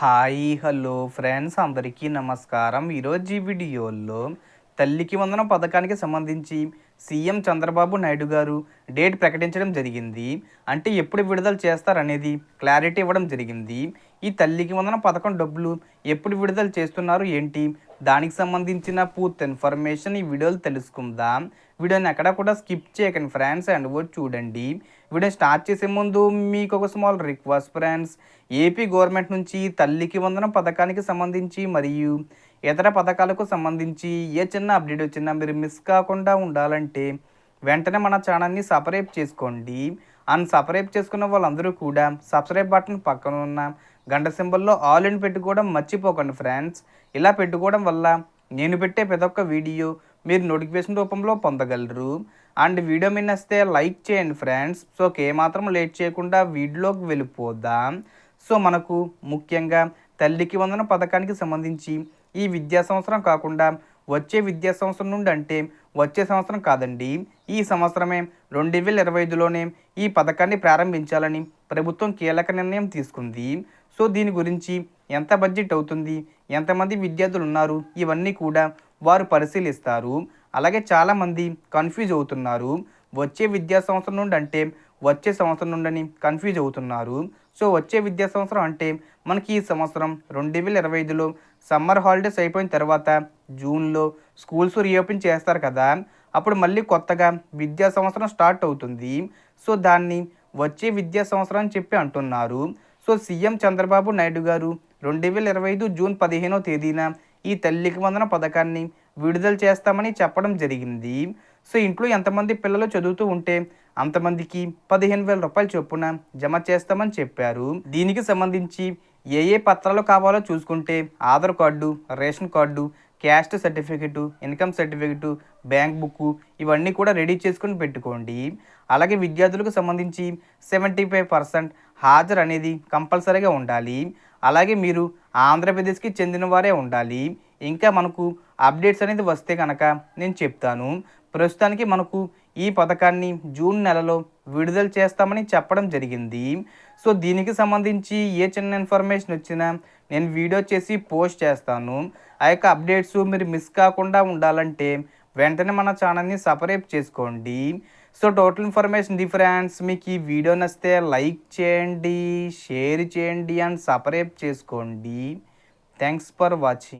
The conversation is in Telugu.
హాయ్ హలో ఫ్రెండ్స్ అందరికీ నమస్కారం. ఈరోజు ఈ వీడియోలో తల్లికి వందనం పథకానికి సంబంధించి సీఎం చంద్రబాబు నాయుడు గారు డేట్ ప్రకటించడం జరిగింది. అంటే ఎప్పుడు విడుదల చేస్తారనేది క్లారిటీ ఇవ్వడం జరిగింది. ఈ తల్లికి వందనం పథకం డబ్బులు ఎప్పుడు విడుదల చేస్తున్నారు ఏంటి? దానికి సంబంధించిన పూర్తి ఇన్ఫర్మేషన్ ఈ వీడియోలో తెలుసుకుందాం. వీడియోని ఎక్కడ కూడా స్కిప్ చేయకండి ఫ్రెండ్స్ అండ్ కూడా చూడండి. వీడియో స్టార్ట్ చేసే ముందు మీకు ఒక small request friends. AP government నుంచి తల్లికి వందనం పథకానికి సంబంధించి మరియు ఇతర పథకాలకు సంబంధించి ఏ చిన్న అప్డేట్ వచ్చినా మీరు మిస్ కాకుండా ఉండాలంటే వెంటనే మన ఛానల్ని సపరేట్ చేసుకోండి. అండ్ సపరేట్ చేసుకున్న వాళ్ళందరూ కూడా సబ్స్క్రైబ్ బటన్ పక్కన ఉన్న గంట సింబల్లో ఆల్ ఇన్ పెట్టుకోవడం మర్చిపోకండి ఫ్రెండ్స్ ఇలా పెట్టుకోవడం వల్ల నేను పెట్టే ప్రతి ఒక్క వీడియో మీరు నోటిఫికేషన్ రూపంలో పొందగలరు. అండ్ వీడియో మీద నచ్చితే లైక్ చేయండి ఫ్రెండ్స్ సో ఏమాత్రం లేట్ చేయకుండా వీడియోలోకి వెళ్ళిపోదాం. సో మనకు ముఖ్యంగా తల్లికి వందన పథకానికి సంబంధించి ఈ విద్యా సంవత్సరం కాకుండా వచ్చే విద్యా సంవత్సరం నుండి అంటే వచ్చే సంవత్సరం కాదండి. ఈ సంవత్సరమే రెండు వేల ఇరవై ఐదులోనే ఈ పథకాన్ని ప్రారంభించాలని ప్రభుత్వం కీలక నిర్ణయం తీసుకుంది. సో దీని గురించి ఎంత బడ్జెట్ అవుతుంది? ఎంతమంది విద్యార్థులు ఉన్నారు? ఇవన్నీ కూడా వారు పరిశీలిస్తారు. అలాగే చాలామంది కన్ఫ్యూజ్ అవుతున్నారు. వచ్చే విద్యా సంవత్సరం నుండి అంటే వచ్చే సంవత్సరం నుండని కన్ఫ్యూజ్ అవుతున్నారు. సో వచ్చే విద్యా సంవత్సరం అంటే మనకి ఈ సంవత్సరం రెండు వేల ఇరవై ఐదులో సమ్మర్ హాలిడేస్ అయిపోయిన తర్వాత జూన్లో స్కూల్స్ రీఓపెన్ చేస్తారు కదా. అప్పుడు మళ్ళీ కొత్తగా విద్యా సంవత్సరం స్టార్ట్ అవుతుంది. సో దాన్ని వచ్చే విద్యా సంవత్సరం అని చెప్పి అంటున్నారు. సో సీఎం చంద్రబాబు నాయుడు గారు రెండు వేల ఇరవై ఐదు జూన్ పదిహేనో తేదీన ఈ తల్లికి వందన పథకాన్ని విడుదల చేస్తామని చెప్పడం జరిగింది. సో ఇంట్లో ఎంతమంది పిల్లలు చదువుతూ ఉంటే అంతమందికి పదిహేను వేల రూపాయలు చొప్పున జమ చేస్తామని చెప్పారు. దీనికి సంబంధించి ఏ ఏ పత్రాలు కావాలో చూసుకుంటే Aadhaar card ration card caste certificate income certificate bank book ఇవన్నీ కూడా రెడీ చేసుకుని పెట్టుకోండి. అలాగే విద్యార్థులకు సంబంధించి సెవెంటీ ఫైవ్ పర్సెంట్ హాజరు అనేది కంపల్సరీగా ఉండాలి. అలాగే మీరు ఆంధ్రప్రదేశ్కి చెందిన వారే ఉండాలి. ఇంకా మనకు అప్డేట్స్ అనేది వస్తే కనుక నేను చెప్తాను. ప్రస్తుతానికి మనకు ఈ పథకాన్ని జూన్ నెలలో విడుదల చేస్తామని చెప్పడం జరిగింది. సో దీనికి సంబంధించి ఏ చిన్న ఇన్ఫర్మేషన్ వచ్చినా నేను వీడియో చేసి పోస్ట్ చేస్తాను. ఆ యొక్క అప్డేట్స్ మీరు మిస్ కాకుండా ఉండాలంటే వెంటనే మన ఛానల్ని సపరేట్ చేసుకోండి. So total information the friends మీకు ఈ వీడియో నచ్చితే లైక్ చేయండి షేర్ చేయండి అండ్ సపరేట్ చేసుకోండి. Thanks for watching.